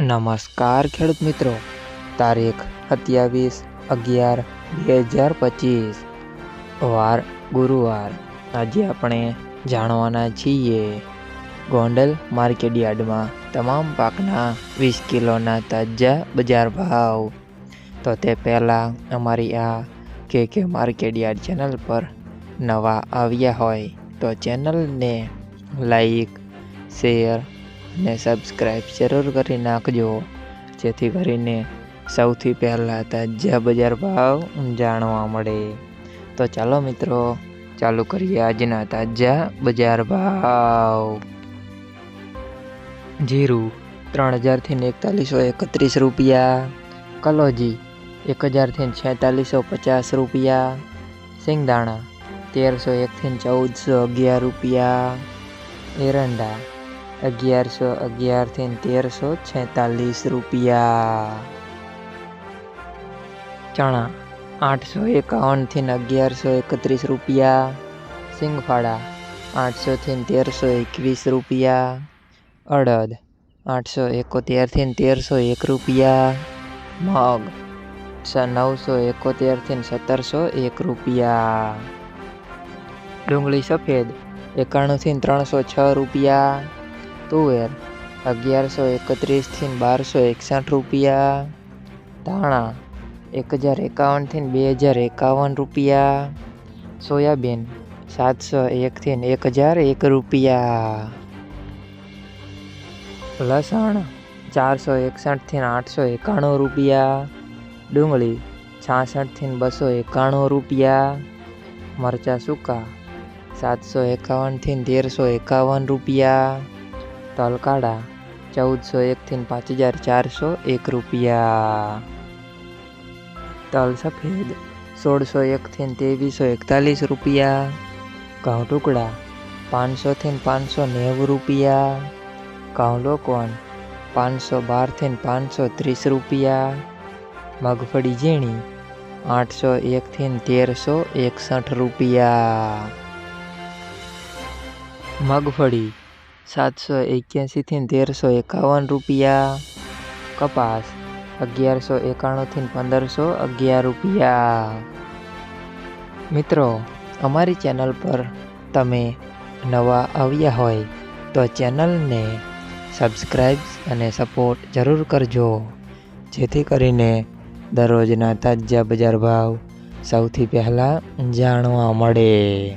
નમસ્કાર ખેડૂત મિત્રો. તારીખ સત્યાવીસ અગિયાર બે હજાર પચીસ. વાર ગુરુવાર. આજે આપણે જાણવાના છીએ ગોંડલ માર્કેટ યાર્ડમાં તમામ પાકના વીસ કિલોના તાજા બજાર ભાવ. તો તે પહેલાં અમારી આ કે કે માર્કેટ યાર્ડ ચેનલ પર નવા આવ્યા હોય તો ચેનલને લાઈક, શેર અને સબસ્ક્રાઈબ જરૂર કરી નાખજો. જેથી કરીને સૌથી પહેલાં તાજા બજાર ભાવ જાણવા મળે. તો ચાલો મિત્રો, ચાલુ કરીએ આજના તાજા બજાર ભાવ. જીરું ત્રણ હજારથી એકતાલીસો એકત્રીસ રૂપિયા. કલોજી એક હજારથી છેતાલીસો પચાસ રૂપિયા. સિંગદાણા તેરસો એકથી ચૌદસો અગિયાર રૂપિયા. એરંડા અગિયારસો, અગિયારથી તેરસો છેતાલીસ રૂપિયા. ચણા, આઠસો એકાવનથી અગિયારસો એકત્રીસ રૂપિયા. સિંગફાળા આઠસોથી તેરસો એકવીસ રૂપિયા. અડદ, આઠસો એકોતેરથી તેરસો એક રૂપિયા. મગ નવસો એકોતેરથી સત્તરસો એક રૂપિયા. ડુંગળી સફેદ, એકાણુંથી ત્રણસો છ રૂપિયા. તુવેર અગિયારસો એકત્રીસથી બારસો એકસઠ રૂપિયા. ધાણા એક હજાર એકાવનથી બે હજાર એકાવન રૂપિયા. સોયાબીન સાતસો એકથી એક હજાર એક રૂપિયા. લસણ ચારસો એકસઠથી આઠસો એકાણું રૂપિયા. ડુંગળી છાસઠથી બસો એકાણું રૂપિયા. મરચાં સૂકા સાતસો એકાવનથી તેરસો એકાવન રૂપિયા. તલકાડા ચૌદસો એકથી પાંચ હજાર ચારસો એક રૂપિયા. તલ સફેદ સોળસો એકથી ત્રેવીસો એકતાલીસ રૂપિયા. ઘઉં ટુકડા પાંચસોથી પાંચસો નેવું રૂપિયા. ઘઉં લોકોન પાંચસો બારથી પાંચસો ત્રીસ રૂપિયા. મગફળી ઝીણી આઠસો એકથી તેરસો એકસઠ રૂપિયા. મગફળી સાતસો એક્યાસીથી તેરસો એકાવન રૂપિયા. કપાસ અગિયારસો એકાણુંથી પંદરસો અગિયાર રૂપિયા. મિત્રો, અમારી ચેનલ પર તમે નવા આવ્યા હોય તો ચેનલને સબસ્ક્રાઈબ અને સપોર્ટ જરૂર કરજો. જેથી કરીને દરરોજના તાજા બજાર ભાવ સૌથી પહેલાં જાણવા મળે.